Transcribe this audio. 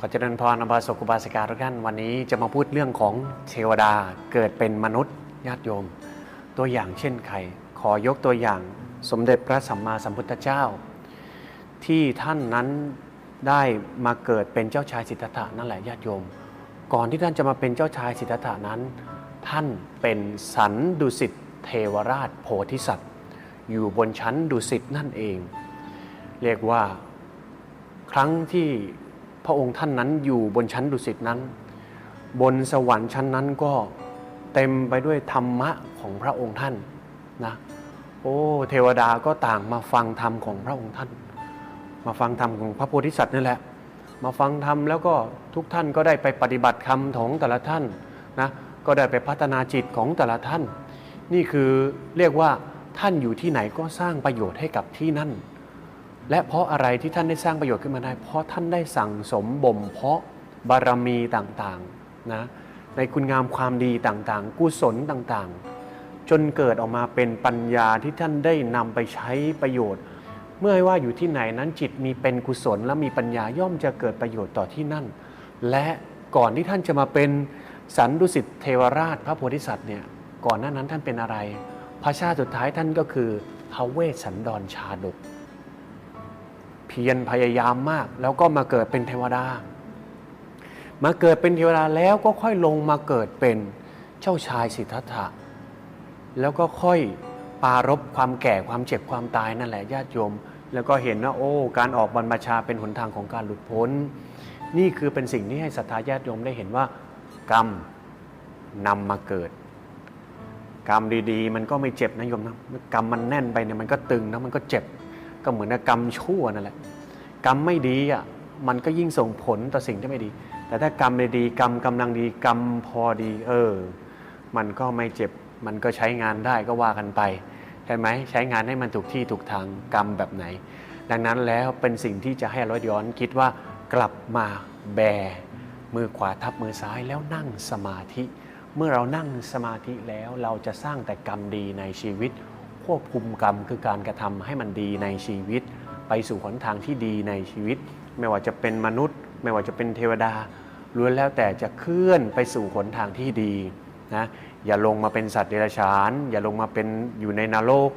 ขอเจริญพรอบาสกุบาสิกาทุกท่านวันนี้จะมาพูดเรื่องของเทวดาเกิดเป็นมนุษย์ญาติโยม ตัวอย่างเช่นใคร ขอยกตัวอย่างสมเด็จพระสัมมาสัมพุทธเจ้า ที่ท่านนั้นได้มาเกิดเป็นเจ้าชายสิทธัตถะนั่นแหละญาติโยม ก่อนที่ท่านจะมาเป็นเจ้าชายสิทธัตถะนั้น ท่านเป็นสันดุสิตเทวราชโพธิสัตว์ อยู่บนชั้นดุสิตนั่นเอง เรียกว่าครั้งที่ พระองค์ท่านนั้นอยู่บนชั้นดุสิตนั้น บนสวรรค์ชั้นนั้นก็เต็มไปด้วยธรรมะของพระองค์ท่านนะโอ้เทวดาก็ต่างมาฟังธรรมของพระองค์ท่าน มาฟังธรรมของพระโพธิสัตว์นี่แหละ มาฟังธรรมแล้วก็ทุกท่านก็ได้ไปปฏิบัติคำของแต่ละท่านนะก็ได้ไปพัฒนาจิตของแต่ละท่าน นี่คือเรียกว่าท่านอยู่ที่ไหนก็สร้างประโยชน์ให้กับที่นั่น และเพราะอะไรที่ท่านได้สร้างประโยชน์ขึ้นมาได้ เพราะท่านได้สั่งสมบ่มเพาะบารมีต่างๆนะในคุณงามความดีต่างๆ กุศลต่างๆ จนเกิดออกมาเป็นปัญญาที่ท่านได้นำไปใช้ประโยชน์ เมื่อว่าอยู่ที่ไหนนั้นจิตมีเป็นกุศลและมีปัญญาย่อมจะเกิดประโยชน์ต่อที่นั่น และก่อนที่ท่านจะมาเป็นสันดุสิตเทวราชพระโพธิสัตว์เนี่ยก่อนหน้านั้นท่านเป็นอะไร พระชาติสุดท้ายท่านก็คือพระเวสสันดรชาดก พียรพยายามมาก แล้วก็มาเกิดเป็นเทวดา มาเกิดเป็นเทวดาแล้วก็ค่อยลงมาเกิดเป็นเจ้าชายสิทธัตถะ แล้วก็ค่อยปรารบความแก่ความเจ็บความตายนั่นแหละญาติโยม แล้วก็เห็นว่าโอ้ การออกบรรพชาเป็นหนทางของการหลุดพ้น นี่คือเป็นสิ่งที่ให้ศรัทธาญาติโยมได้เห็นว่ากรรมนำมาเกิด กรรมดีๆ มันก็ไม่เจ็บนะโยมนะกรรมมันแน่นไปเนี่ยมันก็ตึงนะมันก็เจ็บ ก็เหมือนกับกรรมชั่วนั่นแหละกรรมไม่ดีอะมันก็ยิ่งส่งผลต่อสิ่งที่ไม่ดี แต่ถ้ากรรมดีกรรมกำลังดีกรรมพอดี เออ มันก็ไม่เจ็บ มันก็ใช้งานได้ก็ว่ากันไปใช่ไหมใช้งานให้มันถูกที่ถูกทางกรรมแบบไหน ดังนั้นแล้วเป็นสิ่งที่จะให้ร้อยย้อนคิดว่ากลับมาแบมือขวาทับมือซ้ายแล้วนั่งสมาธิ เมื่อเรานั่งสมาธิแล้วเราจะสร้างแต่กรรมดีในชีวิต ควบคุมกรรมคือการกระทำให้มันดีในชีวิต ไปสู่หนทางที่ดีในชีวิต ไม่ว่าจะเป็นมนุษย์ ไม่ว่าจะเป็นเทวดาล้วนแล้วแต่จะเคลื่อนไปสู่หนทางที่ดีนะอย่าลงมาเป็นสัตว์เดรัจฉาน อย่าลงมาเป็นอยู่ในนรก